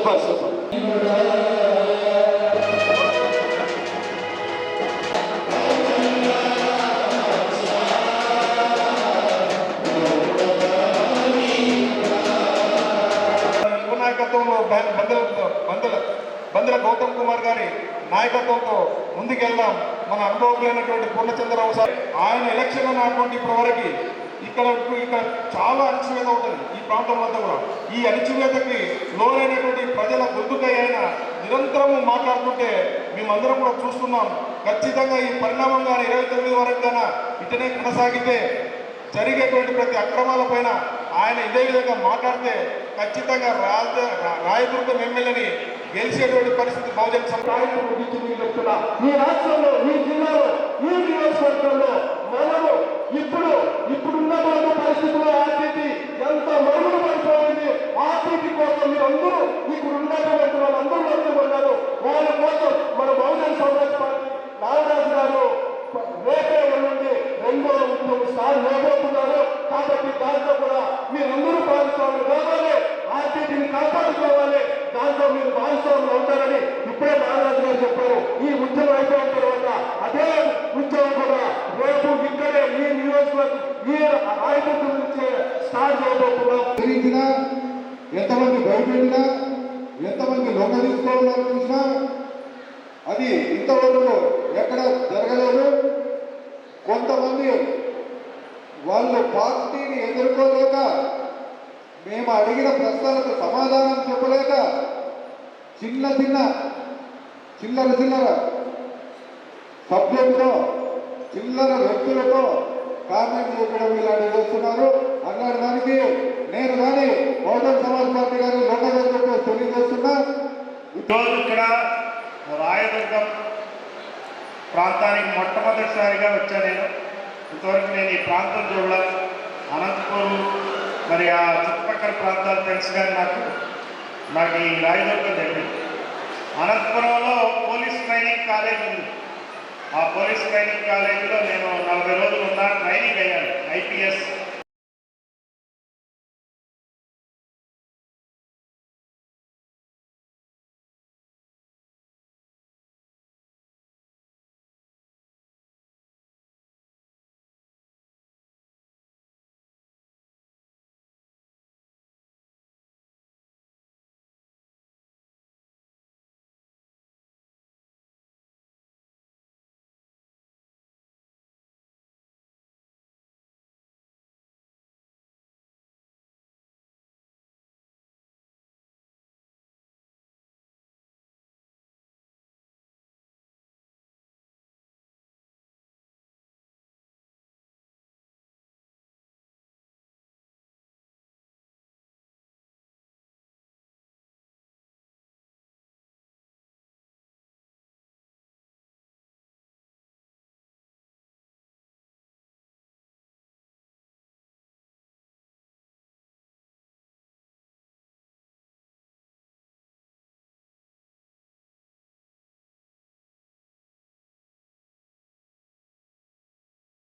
Super super నాయకత్వంలో బందల బందల బందల గౌతమ్ కుమార్ గారి నాయకత్వంతో ముందుకెళ్దాం. మన అనుభవం లేనటువంటి పూర్ణచంద్రరావు సార్ ఆయన ఎలక్షన్ అన్నటువంటి ఇప్పటివరకు ఇక్కడ ఇక్కడ చాలా అణచివేత ఉంటుంది ఈ ప్రాంతం అంతా కూడా. ఈ అణచివేతకి లోనైనటువంటి ప్రజల గొంతుకై ఆయన నిరంతరము మాట్లాడుతుంటే మేమందరం కూడా చూస్తున్నాం. ఖచ్చితంగా ఈ పరిణామం కానీ ఇరవై తొమ్మిది వరకు కన్నా ఇటనే కొనసాగితే జరిగేటువంటి ప్రతి అక్రమాల పైన ఆయన ఇదే విధంగా మాట్లాడితే ఖచ్చితంగా రాజ రాయదుర్గం ఎమ్మెల్యేని గెలిచేటువంటి పరిస్థితి బహుజన సమాజం చెప్తున్నా. ఈ రాష్ట్రంలో ఈ జిల్లాలో ఈ నియోజకవర్గంలో మనము ఇప్పుడు ఇప్పుడున్నటువంటి పరిస్థితుల్లో ఆర్టీటీ ఎంత మరుగున పడిపోయింది ఆర్టీటీ కోసం మీరందరూ ఇప్పుడు ఉన్నటువంటి వాళ్ళందరూ వచ్చి వాళ్ళ కోసం మన బహుజన సమాజ్ పార్టీ నాగరాజు గారు రేపే ఉండండి రెండో ఉద్యోగం సార్ లేబోతున్నారు కాబట్టి దాంట్లో కూడా మీరందరూ భాగస్వాములు కావాలి ఆర్టీటీని కాపాడుకోవాలి దాంట్లో మీరు భాగస్వాములు ఉంటారని ఇప్పుడే నాగరాజు గారు చెప్పారు ఈ ఉద్యమం అయిపోయిన తర్వాత అదే ఉద్యమం కూడా రేపు ఇక్కడే ఈ నియోజకవర్గం ఈ రాయదుర్గం నుంచి స్టార్ట్ ఎంతమంది భయపెట్టినా ఎంతమంది లొంగ తీసుకోవాలని చూసినా అది ఇంతవరకు ఎక్కడ జరగలేదు. కొంతమంది వాళ్ళు పార్టీని ఎదుర్కోలేక మేము అడిగిన ప్రశ్నలకు సమాధానం చెప్పలేక చిన్న చిన్న చిల్లర చిల్లర సభ్యులతో చిల్లర వ్యక్తులతో కామెంట్ చేయడం ఇలాంటివి చేస్తున్నారు. అన్నాడు దానికి నేను కానీ బహుజన్ సమాజ్ పార్టీ గారి లోకల్ చెప్పి తెలియజేస్తున్నా ఈరోజు ఇక్కడ రాయదుర్గం ప్రాంతానికి మొట్టమొదటిసారిగా వచ్చాను నేను. ఇంతవరకు నేను ఈ ప్రాంతం చూడాలి అనంతపూర్ మరి ఆ చుట్టుపక్కల ప్రాంతాలు తెలుసు కానీ నాకు నాకు ఈ రాయదుర్గం తెలియదు. అనంతపురంలో పోలీస్ ట్రైనింగ్ కాలేజ్ ఉంది. ఆ పోలీస్ ట్రైనింగ్ కాలేజీలో నేను నలభై రోజులు ఉన్నా ట్రైనింగ్ అయ్యాను ఐపీఎస్.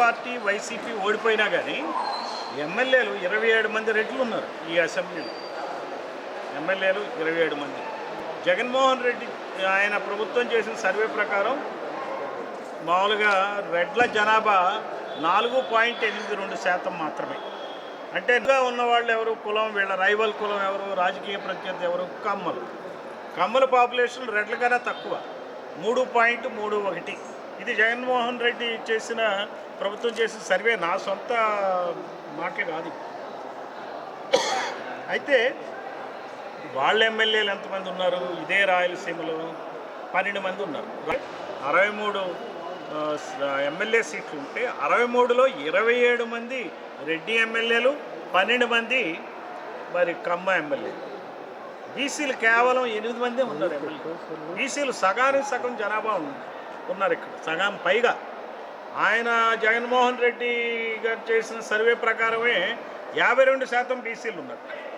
పార్టీ వైసీపీ ఓడిపోయినా కానీ ఎమ్మెల్యేలు ఇరవై ఏడు మంది రెడ్లు ఉన్నారు ఈ అసెంబ్లీలో. ఎమ్మెల్యేలు ఇరవై ఏడు మంది. జగన్మోహన్ రెడ్డి ఆయన ప్రభుత్వం చేసిన సర్వే ప్రకారం మామూలుగా రెడ్ల జనాభా నాలుగు పాయింట్ ఎనిమిది రెండు శాతం మాత్రమే. అంటే ఇంకా ఉన్న వాళ్ళు ఎవరు? కులం వీళ్ళ రైవల్ కులం ఎవరు? రాజకీయ ప్రత్యర్థి ఎవరు? కమ్మలు. కమ్మల పాపులేషన్ రెడ్ల కన్నా తక్కువ. మూడు పాయింట్ మూడు ఒకటి. ఇది జగన్మోహన్ రెడ్డి చేసిన ప్రభుత్వం చేసిన సర్వే నా సొంత మాటే కాదు. అయితే వాళ్ళ ఎమ్మెల్యేలు ఎంతమంది ఉన్నారు? ఇదే రాయలసీమలో పన్నెండు మంది ఉన్నారు. అరవై మూడు ఎమ్మెల్యే సీట్లు ఉంటే అరవై మూడులో ఇరవై ఏడు మంది రెడ్డి ఎమ్మెల్యేలు పన్నెండు మంది మరి కమ్మ ఎమ్మెల్యే. బీసీలు కేవలం ఎనిమిది మందే ఉన్నారు ఎమ్మెల్యే. బీసీలు సగానికి సగం జనాభా ఉంది. ఉన్నారు ఇక్కడ. సగం పైగా. ఆయన జగన్మోహన్ రెడ్డి గారు చేసిన సర్వే ప్రకారమే యాభై రెండు శాతం బీసీలు ఉన్నారు.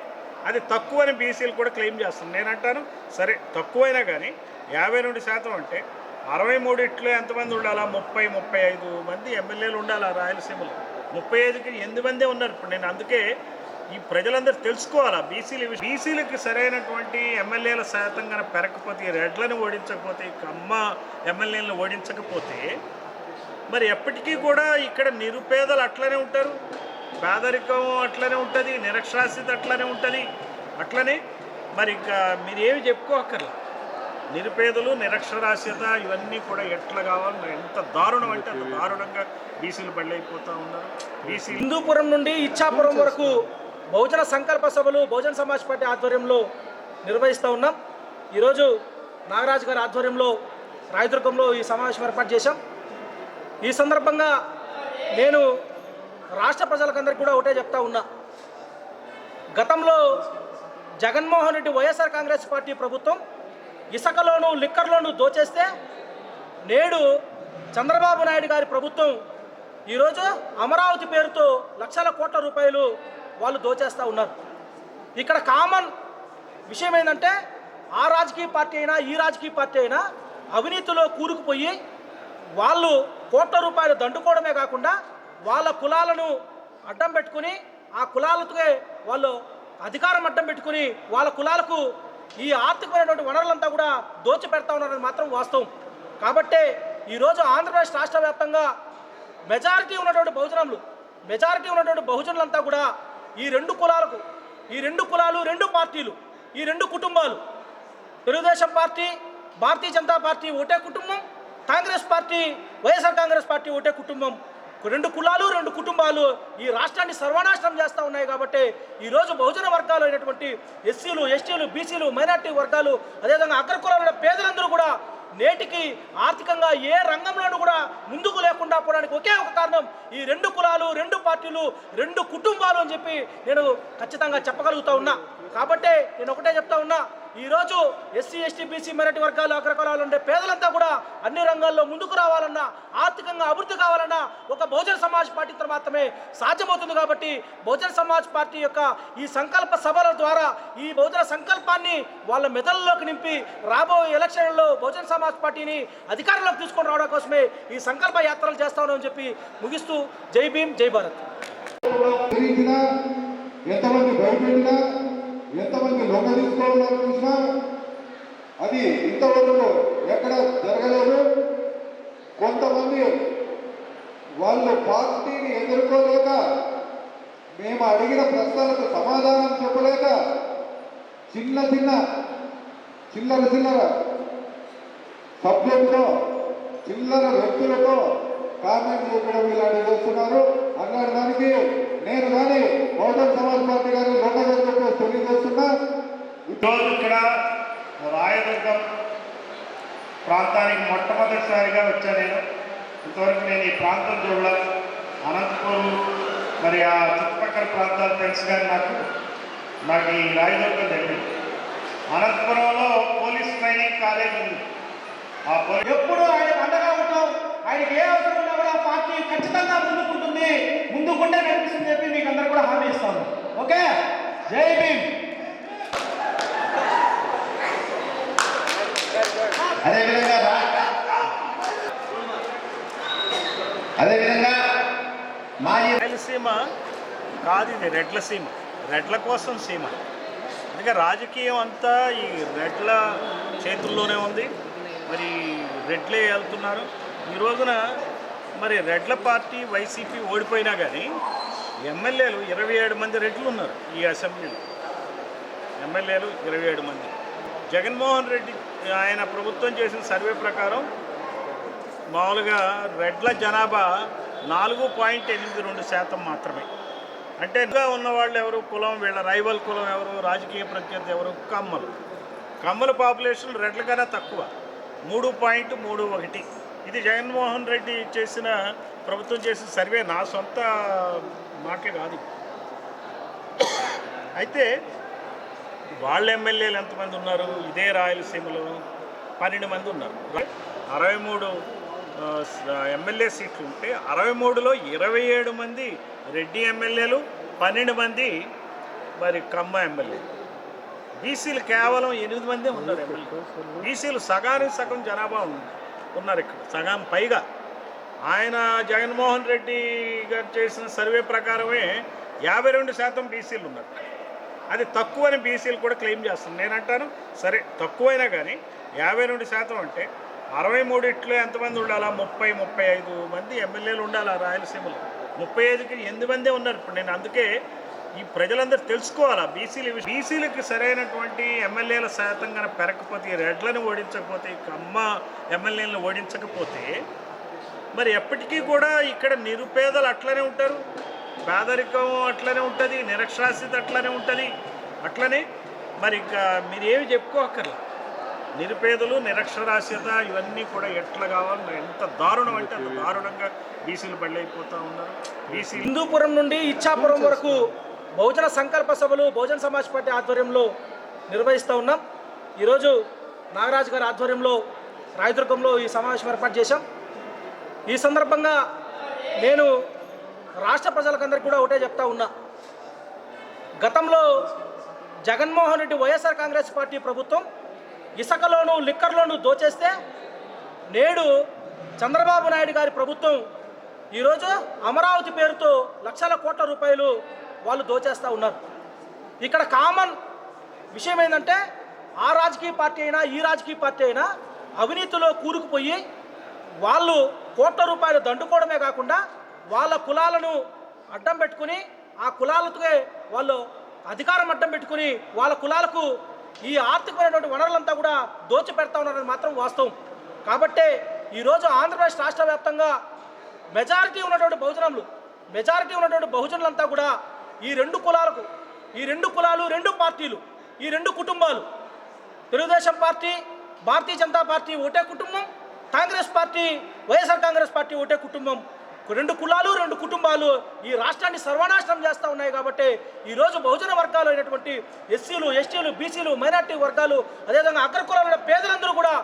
అది తక్కువని బీసీలు కూడా క్లెయిమ్ చేస్తుంది నేను అంటాను సరే తక్కువైనా కానీ యాభై రెండు శాతం అంటే అరవై మూడిట్లో ఎంతమంది ఉండాలా? ముప్పై ముప్పై ఐదు మంది ఎమ్మెల్యేలు ఉండాలా? రాయలసీమలో ముప్పై ఐదుకి ఎనిమిది మందే ఉన్నారు. ఇప్పుడు నేను అందుకే ఈ ప్రజలందరూ తెలుసుకోవాలా? బీసీలు బీసీలకి సరైనటువంటి ఎమ్మెల్యేల శాతం కనుక పెరగకపోతే రెడ్లను ఓడించకపోతే కమ్మ ఎమ్మెల్యేలను ఓడించకపోతే మరి ఎప్పటికీ కూడా ఇక్కడ నిరుపేదలు అట్లనే ఉంటారు. పేదరికం అట్లనే ఉంటుంది నిరక్షరాస్యత అట్లనే ఉంటుంది. అట్లనే మరి ఇంకా మీరు ఏమి చెప్పుకోకర్లా నిరుపేదలు నిరక్షరాస్యత ఇవన్నీ కూడా ఎట్లా కావాలి? మరి ఎంత దారుణం అంటే అంత దారుణంగా బీసీలు బళ్ళైపోతూ ఉన్నారు. బీసీ హిందూపురం నుండి ఇచ్చాపురం వరకు బహుజన సంకల్ప సభలు బహుజన సమాజ్ పార్టీ ఆధ్వర్యంలో నిర్వహిస్తూ ఉన్నాం. ఈరోజు నాగరాజు గారి ఆధ్వర్యంలో రాయదుర్గంలో ఈ సమావేశం ఏర్పాటు చేశాం. ఈ సందర్భంగా నేను రాష్ట్ర ప్రజలకందరికీ కూడా ఒకటే చెప్తా ఉన్నా. గతంలో Jaganmohan Reddy YSR Congress party ప్రభుత్వం ఇసుకలోను లిక్కర్లోను దోచేస్తే నేడు చంద్రబాబు నాయుడు గారి ప్రభుత్వం ఈరోజు అమరావతి పేరుతో లక్షల కోట్ల రూపాయలు వాళ్ళు దోచేస్తూ ఉన్నారు. ఇక్కడ కామన్ విషయం ఏంటంటే ఆ రాజకీయ పార్టీ అయినా ఈ రాజకీయ పార్టీ అయినా అవినీతిలో కూరుకుపోయి వాళ్ళు కోట్ల రూపాయలు దండుకోవడమే కాకుండా వాళ్ళ కులాలను అడ్డం పెట్టుకుని ఆ కులాలకే వాళ్ళు అధికారం అడ్డం పెట్టుకుని వాళ్ళ కులాలకు ఈ ఆర్థికమైనటువంటి వనరులంతా కూడా దోచి పెడతా ఉన్నారని మాత్రం వాస్తవం. కాబట్టే ఈరోజు ఆంధ్రప్రదేశ్ రాష్ట్ర వ్యాప్తంగా మెజారిటీ ఉన్నటువంటి బహుజనులు మెజారిటీ ఉన్నటువంటి బహుజనులంతా కూడా ఈ రెండు కులాలకు ఈ రెండు కులాలు రెండు పార్టీలు ఈ రెండు కుటుంబాలు. తెలుగుదేశం పార్టీ భారతీయ జనతా పార్టీ ఒకటే కుటుంబం Congress party YSR Congress party ఒకటే కుటుంబం. రెండు కులాలు రెండు కుటుంబాలు ఈ రాష్ట్రాన్ని సర్వనాశనం చేస్తూ ఉన్నాయి కాబట్టి ఈరోజు బహుజన వర్గాలు అయినటువంటి ఎస్సీలు ఎస్టీలు బీసీలు మైనార్టీ వర్గాలు అదేవిధంగా అగ్రకులాల పేదలందరూ కూడా నేటికి ఆర్థికంగా ఏ రంగంలోనూ కూడా ముందుకు లేకుండా పోవడానికి ఒకే ఒక కారణం ఈ రెండు కులాలు రెండు పార్టీలు రెండు కుటుంబాలు అని చెప్పి నేను ఖచ్చితంగా చెప్పగలుగుతా ఉన్నా. కాబట్టే నేను ఒకటే చెప్తా ఉన్నా. ఈరోజు ఎస్సీ ఎస్టీ బీసీ మెరటి వర్గాలు అగ్రకులాలు ఉండే పేదలంతా కూడా అన్ని రంగాల్లో ముందుకు రావాలన్నా ఆర్థికంగా అభివృద్ధి కావాలన్నా ఒక బహుజన సమాజ్ పార్టీతో మాత్రమే సాధ్యమవుతుంది కాబట్టి బహుజన సమాజ్ పార్టీ యొక్క ఈ సంకల్ప సభల ద్వారా ఈ బహుజన సంకల్పాన్ని వాళ్ళ మెదళ్ళలోకి నింపి రాబోయే ఎలక్షన్లలో బహుజన సమాజ్ పార్టీని అధికారంలోకి తీసుకొని రావడం కోసమే ఈ సంకల్ప యాత్రలు చేస్తామని చెప్పి ముగిస్తూ జై భీమ్ జై భారత్. ఎంతమంది భయపెట్టినా లొంగ చూసినా అది ఇంతవరకు ఎక్కడ జరగలేదు. కొంతమంది వాళ్ళు పార్టీని ఎదుర్కోలేక మేము అడిగిన ప్రశ్నలకు సమాధానం చెప్పలేక చిన్న చిన్న చిల్లర చిల్లర సభ్యులతో చిల్లర వ్యక్తులతో కామెంట్ చేయడం ఇలాంటివి చేస్తున్నారు. అన్నాడు దానికి నేను కానీ బహుజన సమాజ్ పార్టీ గారి లోకల్ చెప్పి తెలియజేస్తున్నా ఈరోజు ఇక్కడ రాయదుర్గం ప్రాంతానికి మొట్టమొదటిసారిగా వచ్చాను నేను. ఇంతవరకు నేను ఈ ప్రాంతం చూడలేదు అనంతపురం మరి ఆ చుట్టుపక్కల ప్రాంతాలు తెలుసు కానీ నాకు నాకు ఈ రాయదుర్గం తెలియదు అనంతపురంలో పోలీస్ ట్రైనింగ్ కాలేజ్ ఉంది. ఆ పోలీస్ ఎప్పుడు ఆయన అండగా ఉంటాం ఆయనకి ఏ అవసరం ఉన్నా కూడా పార్టీ ఖచ్చితంగా ముందుకుంటుంది. ముందుకుంటే కనిపిస్తుంది చెప్పి మీకు అందరు కూడా హామీ ఇస్తాను. ఓకే? జై భీమ్ అదేవిధంగా రా- అదేవిధంగా మాజీ రాయలసీమ కాదు ఇది రెడ్ల సీమ. రెడ్ల కోసం సీమ. అందుకే రాజకీయం అంతా ఈ రెడ్ల చేతుల్లోనే ఉంది. మరి రెడ్లే వెళ్తున్నారు. ఈ రోజున మరి రెడ్ల పార్టీ వైసీపీ ఓడిపోయినా కానీ ఎమ్మెల్యేలు ఇరవై ఏడు మంది రెడ్లు ఉన్నారు ఈ అసెంబ్లీలో. ఎమ్మెల్యేలు ఇరవై ఏడు మంది. జగన్మోహన్ రెడ్డి ఆయన ప్రభుత్వం చేసిన సర్వే ప్రకారం మామూలుగా రెడ్ల జనాభా నాలుగు పాయింట్ ఎనిమిది రెండు శాతం మాత్రమే. అంటే ఉన్న వాళ్ళు ఎవరు? కులం వీళ్ళ రైవల్ కులం ఎవరు? రాజకీయ ప్రత్యర్థి ఎవరు? కమ్మలు. కమ్మల పాపులేషన్ రెడ్ల కన్నా తక్కువ. మూడు పాయింట్ మూడు ఒకటి. ఇది జగన్మోహన్ రెడ్డి చేసిన ప్రభుత్వం చేసిన సర్వే నా సొంత మాటే కాదు. అయితే వాళ్ళ ఎమ్మెల్యేలు ఎంతమంది ఉన్నారు? ఇదే రాయలసీమలో పన్నెండు మంది ఉన్నారు. అరవై మూడు ఎమ్మెల్యే సీట్లు ఉంటే అరవై మూడులో ఇరవై ఏడు మంది రెడ్డి ఎమ్మెల్యేలు పన్నెండు మంది మరి కమ్మ ఎమ్మెల్యే. బీసీలు కేవలం ఎనిమిది మందే ఉన్నారు ఎమ్మెల్యే. బీసీలు సగానికి సగం జనాభా ఉంది ఉన్నారు ఇక్కడ సగం పైగా. ఆయన జగన్మోహన్ రెడ్డి గారు చేసిన సర్వే ప్రకారమే యాభై రెండు శాతం బీసీలు ఉన్నారు. అది తక్కువని బీసీలు కూడా క్లెయిమ్ చేస్తుంది నేను అంటాను సరే తక్కువైనా కానీ యాభై రెండు శాతం అంటే అరవై మూడిట్లో ఎంతమంది ఉండాలా? ముప్పై ముప్పై ఐదు మంది ఎమ్మెల్యేలు ఉండాలా రాయలసీమలో? ముప్పై ఐదుకి ఎనిమిది మందే ఉన్నారు. ఇప్పుడు నేను అందుకే ఈ ప్రజలందరూ తెలుసుకోవాలా? బీసీలు బీసీలకి సరైనటువంటి ఎమ్మెల్యేల శాతం కనుక పెరగకపోతే రెడ్లను ఓడించకపోతే కమ్మ ఎమ్మెల్యేలను ఓడించకపోతే మరి ఎప్పటికీ కూడా ఇక్కడ నిరుపేదలు అట్లనే ఉంటారు. పేదరికం అట్లనే ఉంటుంది. నిరక్షరాస్యత అట్లనే ఉంటుంది. అట్లనే మరి ఇంకా మీరు ఏమి చెప్పుకోక్కర్లా? నిరుపేదలు నిరక్షరాస్యత ఇవన్నీ కూడా ఎట్లా కావాలి? ఎంత దారుణం అంటే అంత దారుణంగా బీసీలు బళ్ళైపోతూ ఉన్నారు. బీసీ హిందూపురం నుండి ఇచ్చాపురం వరకు బహుజన సంకల్ప సభలు బహుజన సమాజ్ పార్టీ ఆధ్వర్యంలో నిర్వహిస్తూ ఉన్నాం. ఈరోజు నాగరాజు గారి ఆధ్వర్యంలో రాయదుర్గంలో ఈ సమావేశం ఏర్పాటు చేశాం. ఈ సందర్భంగా నేను రాష్ట్ర ప్రజలకందరికీ కూడా ఒకటే చెప్తా ఉన్నా. గతంలో Jaganmohan Reddy YSR Congress party ప్రభుత్వం ఇసుకలోను లిక్కర్లోను దోచేస్తే నేడు చంద్రబాబు నాయుడు గారి ప్రభుత్వం ఈరోజు అమరావతి పేరుతో లక్షల కోట్ల రూపాయలు వాళ్ళు దోచేస్తూ ఉన్నారు. ఇక్కడ కామన్ విషయం ఏంటంటే ఆ రాజకీయ పార్టీ అయినా ఈ రాజకీయ పార్టీ అయినా అవినీతిలో కూరుకుపోయి వాళ్ళు కోట్ల రూపాయలు దండుకోవడమే కాకుండా వాళ్ళ కులాలను అడ్డం పెట్టుకుని ఆ కులాలతో వాళ్ళు అధికారం అడ్డం పెట్టుకుని వాళ్ళ కులాలకు ఈ ఆర్థికమైనటువంటి వనరులంతా కూడా దోచిపెడతా ఉన్నారని మాత్రం వాస్తవం. కాబట్టే ఈరోజు ఆంధ్రప్రదేశ్ రాష్ట్ర వ్యాప్తంగా మెజారిటీ ఉన్నటువంటి బహుజనులు మెజారిటీ ఉన్నటువంటి బహుజనులంతా కూడా ఈ రెండు కులాలకు ఈ రెండు కులాలు రెండు పార్టీలు ఈ రెండు కుటుంబాలు తెలుగుదేశం పార్టీ భారతీయ జనతా పార్టీ ఒకటే కుటుంబం Congress party YSR Congress party ఒకటే కుటుంబం రెండు కులాలు రెండు కుటుంబాలు ఈ రాష్ట్రాన్ని సర్వనాశనం చేస్తూ ఉన్నాయి కాబట్టి ఈరోజు బహుజన వర్గాలు అయినటువంటి ఎస్సీలు ఎస్టీలు బీసీలు మైనార్టీ వర్గాలు అదేవిధంగా అగ్రకులాల పేదలందరూ కూడా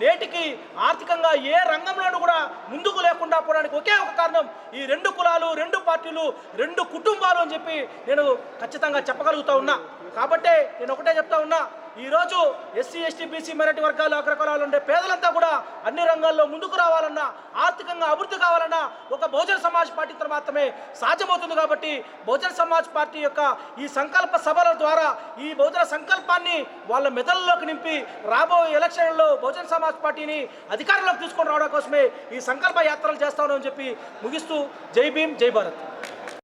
నేటికి ఆర్థికంగా ఏ రంగంలోనూ కూడా ముందుకు లేకుండా పోవడానికి ఒకే ఒక కారణం ఈ రెండు కులాలు రెండు పార్టీలు రెండు కుటుంబాలు అని చెప్పి నేను ఖచ్చితంగా చెప్పగలుగుతా ఉన్నా. కాబట్టే నేను ఒకటే చెప్తా ఉన్నా ఈరోజు ఎస్సీ ఎస్టీ బీసీ మైనార్టీ వర్గాలు అగ్రకులాలు ఉండే పేదలంతా కూడా అన్ని రంగాల్లో ముందుకు రావాలన్నా ఆర్థికంగా అభివృద్ధి కావాలన్నా ఒక బహుజన సమాజ్ పార్టీతో మాత్రమే సాధ్యమవుతుంది కాబట్టి బహుజన సమాజ్ పార్టీ యొక్క ఈ సంకల్ప సభల ద్వారా ఈ బహుజన సంకల్పాన్ని వాళ్ళ మెదళ్ళలోకి నింపి రాబోయే ఎలక్షన్లలో బహుజన సమాజ్ పార్టీని అధికారంలోకి తీసుకొని రావడం కోసమే ఈ సంకల్ప యాత్రలు చేస్తామని చెప్పి ముగిస్తూ జై భీమ్ జై భారత్.